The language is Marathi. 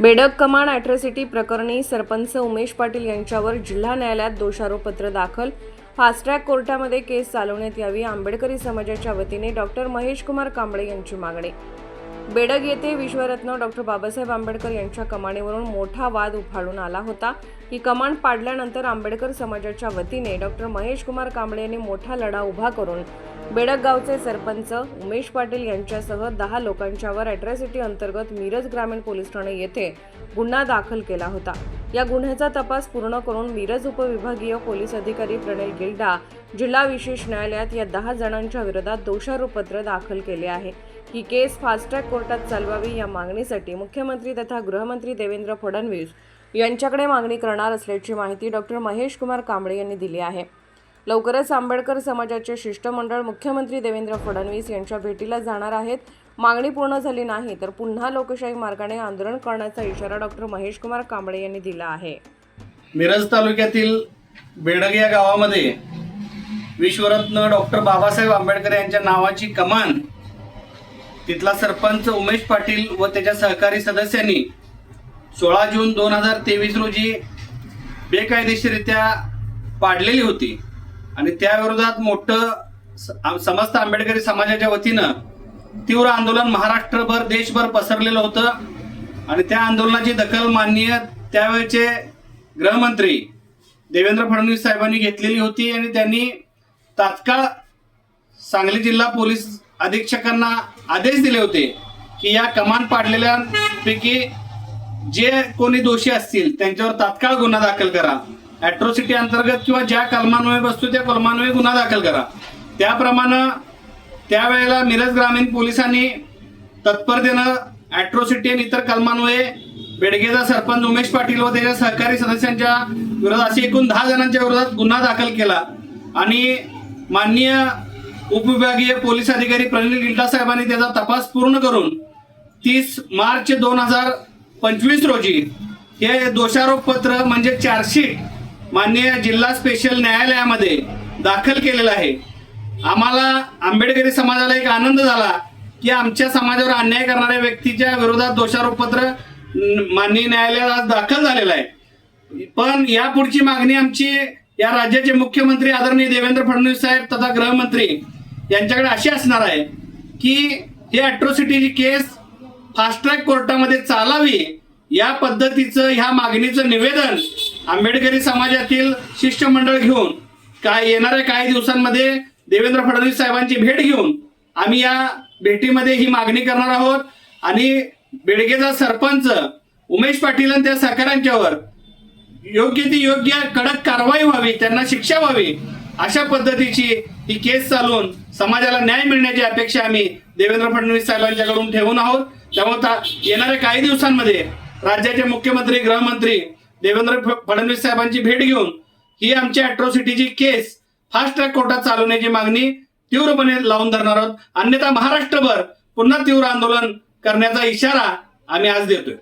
बेडक कमांड अॅट्रॉसिटी प्रकरणी सरपंच उमेश पाटील यांच्यावर जिल्हा न्यायालयात दोषारोपपत्र दाखल. फास्ट्रॅक कोर्टामध्ये केस चालवण्यात यावी आंबेडकरी समाजाच्या वतीने डॉक्टर महेश कुमार कांबळे यांची मागणी. बेडग येथे विश्वरत्न डॉक्टर बाबासाहेब आंबेडकर यांच्या कमाणीवरून मोठा वाद उफाळून आला होता. ही कमान पाडल्यानंतर आंबेडकर समाजाच्या वतीने डॉक्टर महेश कुमार कांबळे यांनी मोठा लढा उभा करून बेडग गावचे सरपंच उमेश पाटील यांच्यासह दहा लोकांच्यावर अॅट्रॉसिटी अंतर्गत मिरज ग्रामीण पोलीस ठाणे येथे गुन्हा दाखल केला होता. या गुन्ह्याचा तपास पूर्ण करून मिरज उपविभागीय पोलीस अधिकारी प्रणय गिल्डा जिल्हा विशेष न्यायालयात या दहा जणांच्या विरोधात दोषारोपपत्र दाखल केले आहे. ही केस फास्ट्रॅक कोर्टात चालवावी या मागणीसाठी मुख्यमंत्री तथा गृहमंत्री देवेंद्र फडणवीस यांच्याकडे मागणी करणार असल्याची माहिती डॉक्टर महेश कुमार कांबळे यांनी दिली आहे. लवकरच आंबेडकर समाजाचे शिष्टमंडळ मुख्यमंत्री देवेंद्र फडणवीस यांच्या भेटीला जाणार आहेत. मागणी पूर्ण झाली नाही तर पुन्हा लोकशाही मार्गाने आंदोलन करण्याचा इशारा डॉक्टर महेश कुमार कांबळे यांनी दिला आहे. मिरज तालुक्यातील बेडग या गावामध्ये विश्वरत्न डॉक्टर बाबासाहेब आंबेडकर यांच्या नावाची कमान तिथला सरपंच उमेश पाटील व त्याच्या सहकारी सदस्यांनी सोळा जून दोन हजार तेवीस रोजी बेकायदेशीरित्या पाडलेली होती. आणि त्याविरोधात मोठं स- समस्त आंबेडकरी समाजाच्या वतीनं तीव्र आंदोलन महाराष्ट्रभर देशभर पसरलेलं होतं. आणि त्या आंदोलनाची दखल माननीय त्यावेळेचे गृहमंत्री देवेंद्र फडणवीस साहेबांनी घेतलेली होती आणि त्यांनी तात्काळ सांगली जिल्हा पोलीस अधीक्षकांना आदेश दिले होते की या कमान पाडलेल्यांपैकी जे कोणी दोषी असतील त्यांच्यावर तात्काळ गुन्हा दाखल करा. ॲट्रोसिटी अंतर्गत किंवा ज्या कलमान्वये बसतो त्या कलमान्वये गुन्हा दाखल करा. त्याप्रमाणे त्यावेळेला मिरज ग्रामीण पोलिसांनी तत्परतेनं ॲट्रोसिटी आणि इतर कलमान्वये बेडगेचा सरपंच उमेश पाटील व त्याच्या सहकारी सदस्यांच्या विरोधात असे एकूण दहा जणांच्या विरोधात गुन्हा दाखल केला. आणि माननीय उपविभागीय पोलीस अधिकारी प्रनिल गिल्टा साहेबांनी त्याचा तपास पूर्ण करून तीस मार्च दोन हजार पंचवीस रोजी हे दोषारोपपत्र म्हणजे चार्जशीट माननीय जिल्हा स्पेशल न्यायालयामध्ये दाखल केलेलं आहे. आम्हाला आंबेडकरी समाजाला एक आनंद झाला की आमच्या समाजावर अन्याय करणाऱ्या व्यक्तीच्या विरोधात दोषारोपपत्र माननीय न्यायालयात आज दाखल झालेलं आहे. पण यापुढची मागणी आमची या राज्याचे मुख्यमंत्री आदरणीय देवेंद्र फडणवीस साहेब तथा गृहमंत्री यांच्याकडे अशी असणार आहे की हे अॅट्रॉसिटीची केस फास्ट ट्रॅक कोर्टामध्ये चालावी या पद्धतीचं ह्या मागणीचं निवेदन आंबेडकरी समाजातील शिष्टमंडळ घेऊन काय येणाऱ्या काही दिवसांमध्ये देवेंद्र फडणवीस साहेबांची भेट घेऊन आम्ही या भेटीमध्ये ही मागणी करणार आहोत. आणि बेडगेचा सरपंच उमेश पाटील आणि त्या सहकाऱ्यांच्यावर योग्य ती योग्य कडक कारवाई व्हावी त्यांना शिक्षा व्हावी अशा पद्धतीची ही केस चालवून समाजाला न्याय मिळण्याची अपेक्षा आम्ही देवेंद्र फडणवीस साहेबांच्याकडून ठेवून आहोत. त्यामुळे येणाऱ्या काही दिवसांमध्ये राज्याचे मुख्यमंत्री गृहमंत्री देवेंद्र फडणवीस साहेबांची भेट घेऊन ही आमची अॅट्रॉसिटीची केस फास्ट ट्रॅक कोर्टात चालवण्याची मागणी तीव्रपणे लावून धरणार आहोत. अन्यथा महाराष्ट्रभर पुन्हा तीव्र आंदोलन करण्याचा इशारा आम्ही आज देतोय.